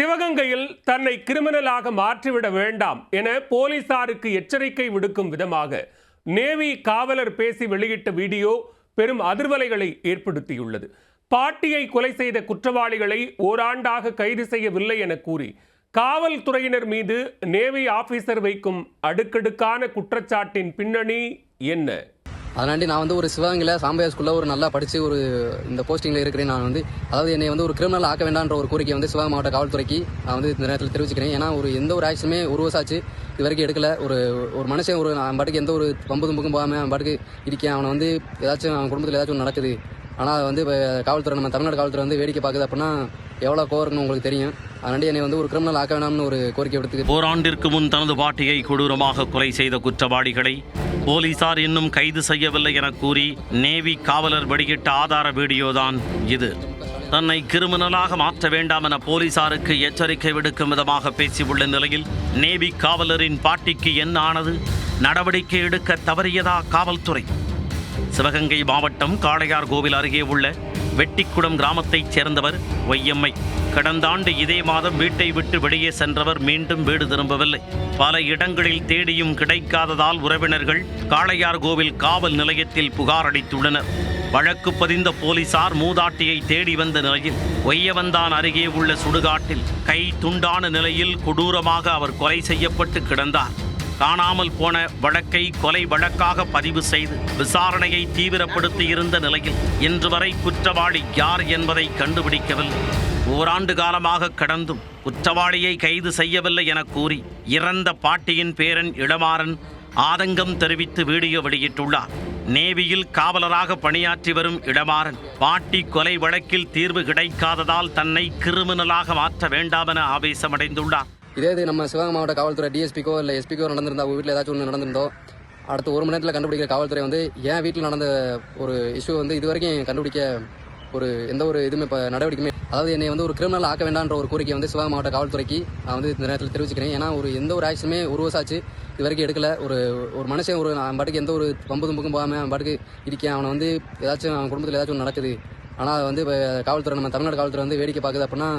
சிவகங்கையில் தன்னை கிரிமினலாக மாற்றிவிட வேண்டாம் என போலீசாருக்கு எச்சரிக்கை விடுக்கும் விதமாக நேவி காவலர் பேசி வெளியிட்ட வீடியோ பெரும் அதிர்வலைகளை ஏற்படுத்தியுள்ளது. பாட்டியை கொலை செய்த குற்றவாளிகளை ஓராண்டாக கைது செய்யவில்லை என கூறி காவல்துறையினர் மீது நேவி ஆபீசர் வைக்கும் அடுக்கடுக்கான குற்றச்சாட்டின் பின்னணி என்ன? அதனாண்டி நான் வந்து ஒரு சிவகங்கையில் சாம்பையா ஸ்கூலில் ஒரு நல்லா படித்து ஒரு இந்த போஸ்டிங்கில் இருக்கிறேன். நான் வந்து அதாவது என்னை வந்து ஒரு கிரிமினல் ஆக்க வேண்டாம்ன்ற ஒரு கோரிக்கை வந்து சிவகங்கை மாவட்ட காவல்துறைக்கு நான் வந்து இந்த நேரத்தில் தெரிவிச்சுக்கிறேன். ஏன்னா ஒரு எந்த ஒரு ஆக்ஷனுமே ஒரு வருஷம் ஆச்சு இது வரைக்கும் எடுக்கல. ஒரு ஒரு மனுஷன் ஒரு நான் பாட்டுக்கு எந்த ஒரு பம்பு தும்புக்கும் போகாமல் அவன் பாட்டுக்கு இருக்கேன். அவனை வந்து ஏதாச்சும் அவன் குடும்பத்தில் ஏதாச்சும் ஒன்று நடக்குது. ஆனால் வந்து இப்போ காவல்துறை நம்ம தமிழ்நாடு காவல்துறை வந்து வேடிக்கை பார்க்குது அப்படின்னா எவ்வளோ கோவம் உங்களுக்கு தெரியும். அதனாண்டி என்னை வந்து ஒரு கிரிமினல் ஆக்க வேண்டாம்னு ஒரு கோரிக்கை விடுத்து ஓராண்டிற்கு முன் தனது பாட்டியை கொடூரமாக கொலை செய்த குற்றவாளிகளை போலீசார் இன்னும் கைது செய்யவில்லை என கூறி நேவி காவலர் வெளியிட்ட ஆதார வீடியோதான் இது. தன்னை கிரிமினலாக மாற்ற வேண்டாம் என போலீசாருக்கு எச்சரிக்கை விடுக்கும் விதமாக பேசியுள்ள நிலையில் நேவி காவலரின் பாட்டிக்கு என்ன ஆனது? நடவடிக்கை எடுக்க தவறியதா காவல்துறை? சிவகங்கை மாவட்டம் காளையார் கோவில் அருகே உள்ள வெட்டிக்குடம் கிராமத்தைச் சேர்ந்தவர் ஒய்யம்மை. கடந்த ஆண்டு இதே மாதம் வீட்டை விட்டு வெளியே சென்றவர் மீண்டும் வீடு திரும்பவில்லை. பல இடங்களில் தேடியும் கிடைக்காததால் உறவினர்கள் காளையார் கோவில் காவல் நிலையத்தில் புகார் அளித்துள்ளனர். வழக்கு பதிந்த போலீசார் மூதாட்டியை தேடி வந்த நிலையில் ஒய்யவந்தான் அருகே உள்ள சுடுகாட்டில் கை துண்டான நிலையில் கொடூரமாக அவர் கொலை செய்யப்பட்டு கிடந்தார். காணாமல் போன வழக்கை கொலை வழக்காக பதிவு செய்து விசாரணையை தீவிரப்படுத்தி இருந்த நிலையில் இன்று வரை குற்றவாளி யார் என்பதை கண்டுபிடிக்கவில்லை. ஓராண்டு காலமாக கடந்தும் குற்றவாளியை கைது செய்யவில்லை என கூறி இறந்த பாட்டியின் பேரன் இளமாறன் ஆதங்கம் தெரிவித்து வீடியோ வெளியிட்டுள்ளார். நேவியில் காவலராக பணியாற்றி வரும் இடமாறன் பாட்டி கொலை வழக்கில் தீர்வு கிடைக்காததால் தன்னை கிரிமினலாக மாற்ற வேண்டாமென ஆவேசமடைந்துள்ளார். இதே இது நம்ம சிவகங்கை மாவட்ட காவல்துறை டிஎஸ்பிக்கோ இல்லை எஸ்பிக்கோ நடந்திருந்தா வீட்டில் ஏதாச்சும் ஒன்று நடந்திருந்தோ அடுத்த ஒரு மணி நேரத்தில் கண்டுபிடிக்கிற காவல்துறை வந்து என் வீட்டில் நடந்த ஒரு இஷ்யூ வந்து இது வரைக்கும் கண்டுபிடிக்க ஒரு எந்த ஒரு இதுவுமே இப்போ நடவடிக்கையுமே அதாவது என்னை வந்து ஒரு கிரிமினல் ஆக்க வேண்டாம்ன்ற ஒரு கோரிக்கை வந்து சிவகங்கை மாவட்ட காவல்துறைக்கு நான் வந்து இந்த நேரத்தில் தெரிவிச்சுக்கிறேன். ஏன்னா ஒரு எந்த ஒரு ஆக்ஷனுமே ஒரு வருஷம் ஆச்சு இது வரைக்கும் எடுக்கல. ஒரு ஒரு மனுஷன் ஒரு அவன் பாட்டுக்கு எந்த ஒரு பம்பு தும்புக்கும் போகாமல் அவன் பாட்டுக்கு இருக்கேன். அவனை வந்து ஏதாச்சும் அவன் குடும்பத்தில் ஏதாச்சும் ஒன்று நடக்குது. ஆனால் வந்து இப்போ காவல்துறை நம்ம தமிழ்நாடு காவல்துறை வந்து வேடிக்கை பார்க்குது அப்படின்னா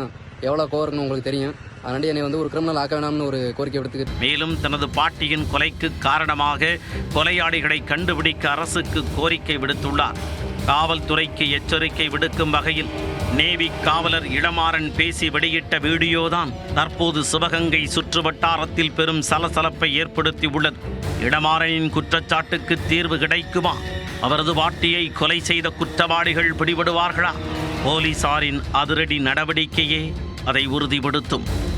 எவ்வளோ கோவம் உங்களுக்கு தெரியும். அதனால என்னை வந்து ஒரு கிரிமினல் ஆக்க வேண்டாம்னு ஒரு கோரிக்கை விடுத்து மேலும் தனது பாட்டியின் கொலைக்கு காரணமாக கொலையாளிகளை கண்டுபிடிக்க அரசுக்கு கோரிக்கை விடுத்துள்ளார். காவல்துறைக்கு எச்சரிக்கை விடுக்கும் வகையில் நேவி காவலர் இளமாறன் பேசி வெளியிட்ட வீடியோதான் தற்போது சிவகங்கை சுற்றுவட்டாரத்தில் பெரும் சலசலப்பை ஏற்படுத்தி உள்ளது. இளமாறனின் குற்றச்சாட்டுக்கு தீர்வு கிடைக்குமா? அவரது வாட்டியை கொலை செய்த குற்றவாளிகள் பிடிபடுவார்களா? போலீசாரின் அதிரடி நடவடிக்கையே அதை உறுதிப்படுத்தும்.